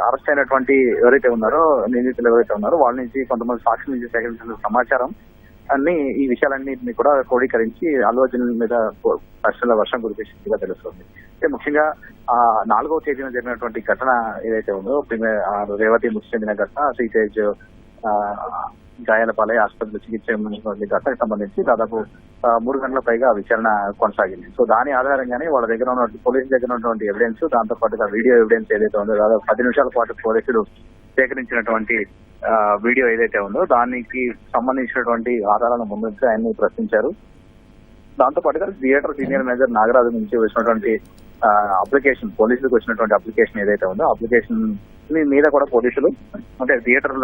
Arrest అయినటువంటి ఎవరైతే ఉన్నారో నిందితులు ఎవరైతే ఉన్నారో వాళ్ళ నుంచి కొంతమంది సాక్షి నుంచి సేకరించిన సమాచారం అన్ని ఈ విషయాలన్నింటినీ కూడా క్రోడీకరించి అల్లు అర్జున్ మీద ప్రశ్నల వర్షం కురిపించినట్టుగా తెలుస్తుంది. అంటే ముఖ్యంగా ఆ నాలుగవ తేదీన జరిగినటువంటి ఘటన ఏదైతే ఉందో రేవతి మృతి చెందిన ఘటన శ్రీతేజ్ ఆ, గాయాల పాలై ఆసుపత్రిలో చికిత్స ఘటనకు సంబంధించి దాదాపు మూడు గంటల పైగా విచారణ కొనసాగింది. సో దాని ఆధారంగానే వాళ్ళ దగ్గర ఉన్నటువంటి పోలీసు దగ్గర ఉన్నటువంటి ఎవిడెన్స్ దాంతో పాటుగా వీడియో ఎవిడెన్స్ ఏదైతే ఉందో దాదాపు పది నిమిషాల పాటు పోలీసులు సేకరించినటువంటి వీడియో ఏదైతే ఉందో దానికి సంబంధించినటువంటి ఆధారాలను ముందుంచి ఆయన్ని ప్రశ్నించారు. దాంతో పాటుగా థియేటర్ సీనియర్ మేనేజర్ నాగరాజు నుంచి వచ్చినటువంటి అప్లికేషన్ పోలీసులకు వచ్చినటువంటి అప్లికేషన్ ఏదైతే ఉందో అప్లికేషన్ మీద కూడా పోలీసులు అంటే థియేటర్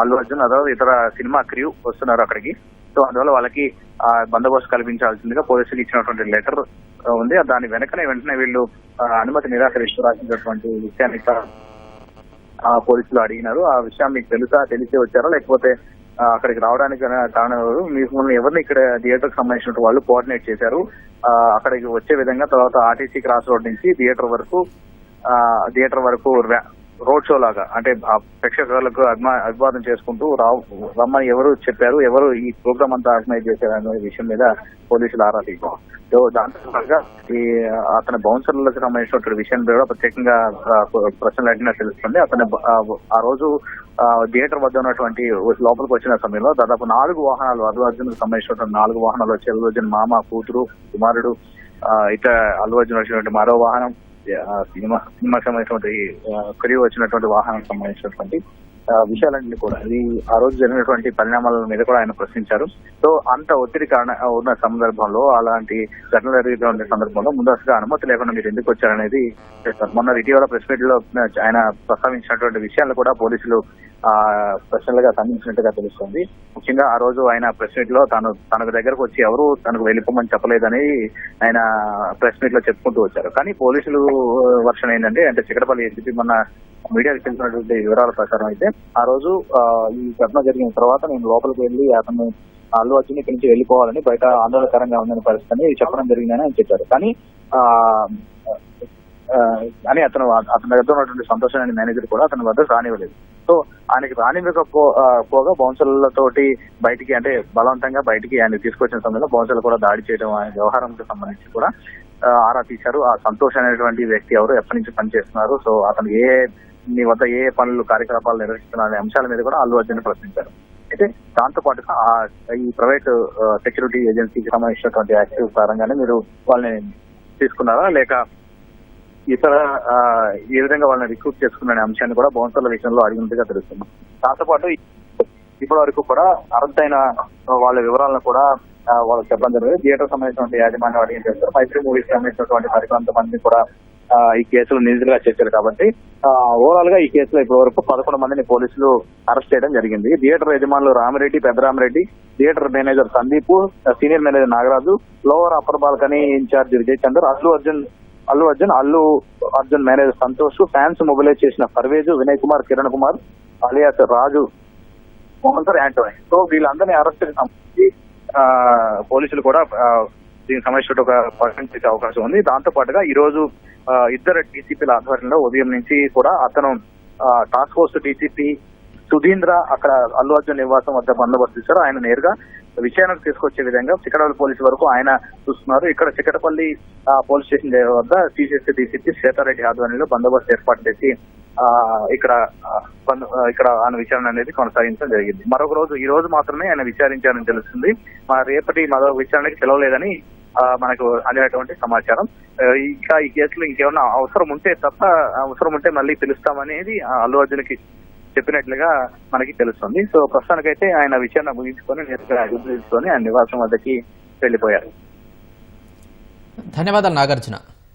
అల్లు అర్జున్ అదో ఇతర సినిమా క్రియూ వస్తున్నారు అక్కడికి. సో అందువల్ల వాళ్ళకి బందోబస్తు కల్పించాల్సిందిగా పోలీసులు ఇచ్చినటువంటి లెటర్ ఉంది. దాని వెనకనే వెంటనే వీళ్ళు అనుమతి నిరాకరిస్తూ రాసినటువంటి విషయాన్ని ఆ పోలీసులు అడిగినారు. ఆ విషయం మీకు తెలుసా తెలిసే వచ్చారా? లేకపోతే అక్కడికి రావడానికి కారణం ఎవరు? మిమ్మల్ని ఎవరిని ఇక్కడ థియేటర్కి సంబంధించిన వాళ్ళు కోఆర్డినేట్ చేశారు? ఆ, అక్కడికి వచ్చే విధంగా తర్వాత ఆర్టీసీ క్రాస్ రోడ్ నుంచి థియేటర్ వరకు ఆ, థియేటర్ వరకు రోడ్ షో లాగా. అంటే ఆ ప్రేక్షకులకు అభిమా అభివాదం చేసుకుంటూ రావు రమ్మని ఎవరు చెప్పారు ఎవరు ఈ ప్రోగ్రామ్ అంతా ఆర్గనైజ్ చేశారు అనే విషయం మీద పోలీసులు ఆరా తీశారు సో దాంతో పాటుగా ఈ అతని బౌన్సర్లకు సంబంధించినటువంటి విషయం కూడా ప్రత్యేకంగా ప్రశ్నలు అడిగినా తెలుస్తుంది. అతని ఆ, రోజు థియేటర్ వద్ద ఉన్నటువంటి లోపలికి వచ్చిన సమయంలో దాదాపు నాలుగు వాహనాలు అల్లు అర్జున్కు సంబంధించినటువంటి నాలుగు వాహనాలు వచ్చి అల్లు అర్జున్ మామ కూతురు కుమారుడు ఇతర అల్లు అర్జున్ వచ్చినటువంటి మరో వాహనం సినిమా సినిమాకి సంబంధించినటువంటి క్రియూ వచ్చినటువంటి వాహనం సంబంధించినటువంటి విషయాలన్నీ కూడా. ఇది ఆ రోజు జరిగినటువంటి పరిణామాల మీద కూడా ఆయన ప్రశ్నించారు. సో అంత ఒత్తిడి కారణ ఉన్న సందర్భంలో అలాంటి ఘటనలు జరిగిన సందర్భంలో ముందస్తుగా అనుమతి లేకుండా మీరు ఎందుకు వచ్చారనేది చేస్తారు. మొన్న ఇటీవల ప్రెస్ మీట్లో ఆయన ప్రస్తావించినటువంటి విషయాలు కూడా పోలీసులు ఆ ప్రశ్నలుగా సంధించినట్టుగా తెలుస్తుంది. ముఖ్యంగా ఆ రోజు ఆయన ప్రెస్ మీట్లో తాను తనకు దగ్గరకు వచ్చి ఎవరు తనకు వెళ్ళిపోమని చెప్పలేదని ఆయన ప్రెస్ మీట్లో చెప్పుకుంటూ వచ్చారు. కానీ పోలీసులు వర్షన్ ఏంటంటే అంటే చికటపల్లి ఎస్పీ మొన్న మీడియాకి తెలిసినటువంటి వివరాల ప్రకారం అయితే ఆ రోజు ఈ ఘటన జరిగిన తర్వాత నేను లోపలికి వెళ్ళి అతను అల్లు అర్జున్ ఇక్కడి నుంచి వెళ్ళిపోవాలని బయట ఆందోళనకరంగా ఉందని పరిస్థితి చెప్పడం జరిగిందని ఆయన చెప్పారు. కానీ ఆ అని అతను అతని దగ్గర ఉన్నటువంటి సంతోషం అనే మేనేజర్ కూడా అతని వద్ద రానివ్వలేదు. సో ఆయనకి రానివ్వకపో పోగా బౌన్సర్లతోటి బయటికి అంటే బలవంతంగా బయటికి ఆయన తీసుకొచ్చిన సమయంలో బౌన్సర్లు కూడా దాడి చేయడం ఆయన వ్యవహారంకి సంబంధించి కూడా ఆరా తీశారు. ఆ సంతోష్ అనేటువంటి వ్యక్తి ఎవరు ఎప్పటి నుంచి పనిచేస్తున్నారు. సో అతను ఏ మీ వద్ద ఏ పనులు కార్యకలాపాలు నిర్వహిస్తున్నా అనే అంశాల మీద కూడా అల్లు అర్జున్ ప్రశ్నించారు. అయితే దాంతో పాటుగా ఆ ఈ ప్రైవేట్ సెక్యూరిటీ ఏజెన్సీకి సంబంధించినటువంటి యాక్టివ్ పరంగానే మీరు వాళ్ళని తీసుకున్నారా? లేక ఇతర ఏ విధంగా వాళ్ళని రిక్రూట్ చేసుకున్న అంశాన్ని కూడా బౌన్సర్ల విషయంలో అడిగినట్టుగా తెలుస్తుంది. దాంతోపాటు ఇప్పటి వరకు కూడా అరెస్ట్ అయిన వాళ్ళ వివరాలను కూడా వాళ్ళకి చెప్పడం జరిగింది. థియేటర్ సంబంధించినటువంటి యాజమాన్యం అడిగిన చేస్తారు మైత్రి మూవీస్ సంబంధించినటువంటి మరికొంత మంది కూడా ఈ కేసులో నిందితులుగా చేశారు కాబట్టి ఓవరాల్గా ఈ కేసులో ఇప్పటి వరకు పదకొండు మందిని పోలీసులు అరెస్ట్ చేయడం జరిగింది. థియేటర్ యజమానులు Ramireddy Peddaramireddy theatre manager Sandeep senior manager Nagaraju lower upper balcony incharge Vijay Chander Allu Arjun Allu Arjun Allu Arjun manager Santosh fans mobilise చేసిన Parvez Vinay Kumar Kiran Kumar alias Raju sponsor Antony. So వీళ్ళందరినీ arrest సంబంధించి ఆ, పోలీసులు కూడా దీనికి సంబంధించిన ఒక percent చేసే అవకాశం ఉంది. దాంతో పాటుగా ఈ రోజు ఇద్దరు డీసీపీల ఆధ్వర్యంలో ఉదయం నుంచి కూడా అతను టాస్క్ ఫోర్స్ డీసీపీ సుధీంద్ర అక్కడ అల్లు అర్జున్ నివాసం వద్ద బందోబస్తు ఇచ్చారు ఆయన నేరుగా విషయానికి తీసుకొచ్చే విధంగా చిక్కడపల్లి పోలీసు వరకు ఆయన చూస్తున్నారు. ఇక్కడ చిక్కడపల్లి పోలీస్ స్టేషన్ వద్ద సిసిఎస్సీ డీసీపీ శ్వేతారెడ్డి ఆధ్వర్యంలో బందోబస్తు ఏర్పాటు చేసి ఇక్కడ ఇక్కడ ఆయన విచారణ అనేది కొనసాగించడం జరిగింది. మరొక రోజు ఈ రోజు మాత్రమే ఆయన విచారించారని తెలుస్తుంది. మా రేపటి మరో విచారణకి సెలవులేదని ఆ, మనకు అందినటువంటి సమాచారం. ఇంకా ఈ కేసులో ఇంకేమన్నా అవసరం ఉంటే తప్ప అవసరం ఉంటే మళ్ళీ పిలుస్తామనేది అల్లు అర్జున్కి చెప్పినట్లుగా మనకి తెలుస్తుంది. సో ప్రస్తుతానికైతే ఆయన విచారణ ముగించుకొని నేరుగా తీసుకొని ఆయన నివాసం వద్దకి వెళ్ళిపోయారు. ధన్యవాదాలు నాగార్జున.